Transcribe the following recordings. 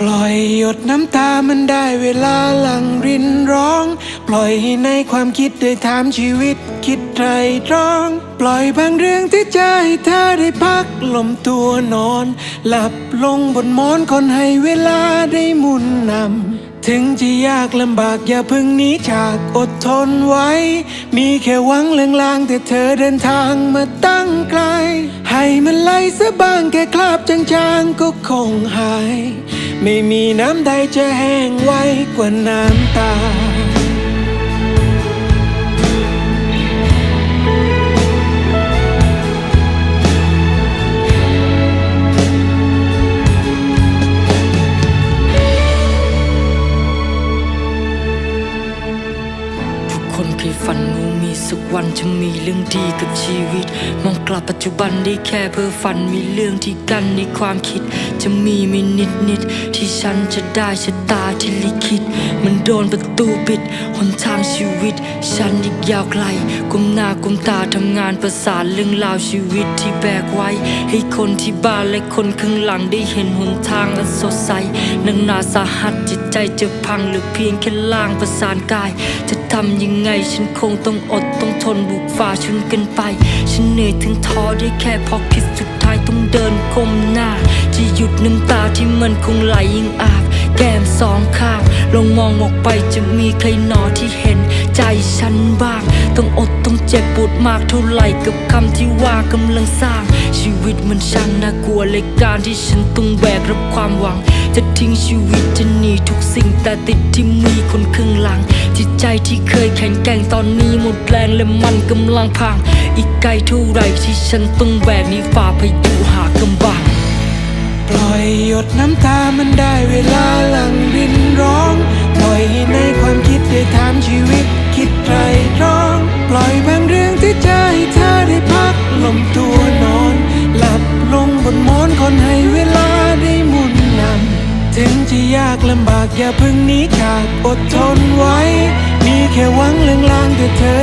ปล่อยหยดน้ำตามันได้เวลาหลังรินร้อง ปล่อยให้ในความคิดได้ถามชีวิตคิดไตรตรอง ปล่อยบางเรื่องที่ใจเธอได้พักลมตัวนอน หลับลงบนหมอนคนให้เวลาได้มุนนำ ถึงจะยากลำบากอย่าพึ่งหนีจากอดทนไว้ มีแค่หวังเลืองลางแต่เธอเดินทางมาตั้งไกล ให้มันไหลซะบ้างแค่คราบจางๆก็คงหาย ไม่มีน้ำใดจะแห้งไวกว่าน้ำตา เคยฝันว่ามีสักวันจะมีเรื่องดีกับชีวิต มองกลับปัจจุบันได้แค่เพ้อฝันมีเรื่องที่กันในความคิด จะมีไม่นิดนิดที่ฉันจะได้ชะตาที่ลิขิต มันโดนประตูปิดหนทางชีวิต ฉันอีกยาวไกลก้มหน้าก้มตาทำงานประสานเรื่องราวชีวิตที่แบกไว้ ให้คนที่บ้านและคนข้างหลังได้เห็นหนทางอันสดใสนักหนาสาหัสจิตใจจะพังหรือเพียงแค่ล่างประสานกายจะำยังไง ฉันคงต้องอดต้องทนบุกฝ่าชนกันไป ฉันเหนื่อยถึงท้อได้แค่พอคิดสุดท้ายต้องเดินก้มหน้า จะหยุดน้ำตาที่มันคงไหลยิ่งอาบ แก้มสองข้างลองมองออกไปจะมีใครหนอที่เห็นใจฉันบ้าง ต้องอดต้องเจ็บปวดมากเท่าไหร่กับคำที่ว่ากำลังสร้าง ชีวิตมันช่างน่ากลัวเลยการที่ฉันต้องแบกรับความหวัง จะทิ้งชีวิตจะหนีทุกสิ่งแต่ติดที่มีคนข้างหลัง ใจที่เคยแข็งแกร่งตอนนี้หมดแรงและมันกำลังพัง อีกไกลเท่าไรที่ฉันต้องแบกนี้ฝ่าพายุหากำบัง ปล่อยหยดน้ำตามันได้เวลาหลังรินร้อง ปล่อยให้ในความคิดได้ถามชีวิตคิดไตรตรอง ปล่อยบางเรื่องที่ใจเธอได้พักลมตัวนอน หลับลงบนหมอนคนให้เวลาได้หมุนนำถึงจะยากลำบากอย่าเพึ่งหนีจากอดทนไว้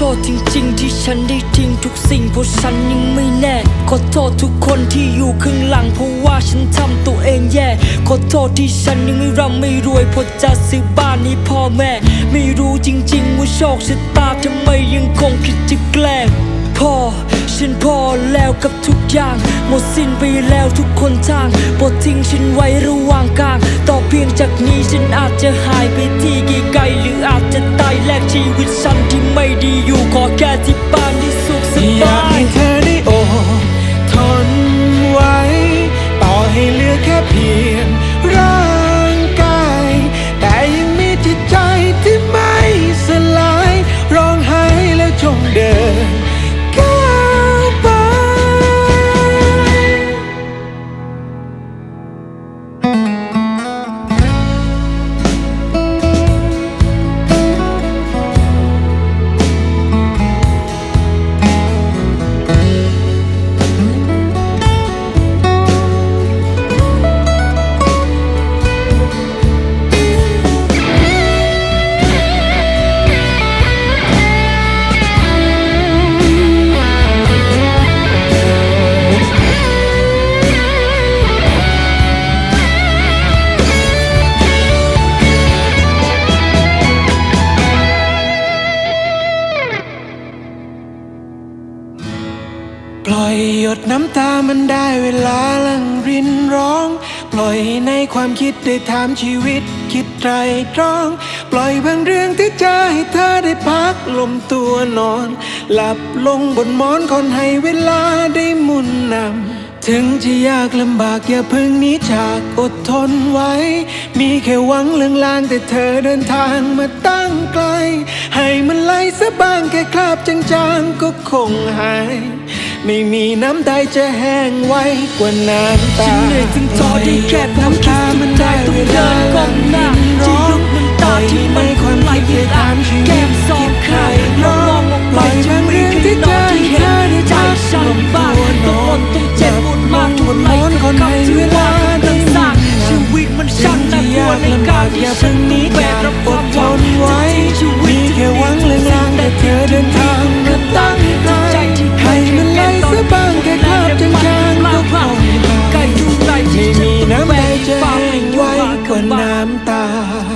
โทษจริงๆ ที่ฉันได้ทิ้งทุกสิ่งเพราะฉันยังไม่แน่ ขอโทษทุกคนที่อยู่ข้างหลังเพราะว่าฉันทำตัวเองแย่ ขอโทษที่ฉันยังไม่ร่ำไม่รวยเพราะจะซื้อบ้านให้พ่อแม่ ไม่รู้จริงๆ ว่าโชคชะตาทำไมยังคงคิดจะแกล้งพอฉันพอแล้วกับทุกอย่าง หมดสิ้นไปแล้วทุกคนทางโปรดทิ้งฉันไว้ระหว่างกลาง ต่อเพียงจากนี้ฉันอาจจะหายไปที่ไกลๆหรืออาจจะตายแลกชีวิตฉัน อยหยดน้ำตามันได้เวลาลังรินร้อง ปล่อยในความคิดได้ถามชีวิตคิดไตรตรอง ปล่อยบางเรื่องที่ใจให้เธอได้พักลมตัวนอน หลับลงบนหมอนคนให้เวลาได้มุนนำ ถึงจะยากลำบากอย่าพึ่งหนีจากอดทนไว้ มีแค่หวังเลืองลางแต่เธอเดินทางมาตั้งไกล ให้มันไหลซะบ้างแค่คราบจางๆก็คงหาย ไม่มีน้ำใดจะแห้งไวกว่าน้ำตาฉันเหนื่อยถึงท้อได้แค่พอคิดน้ำตา love.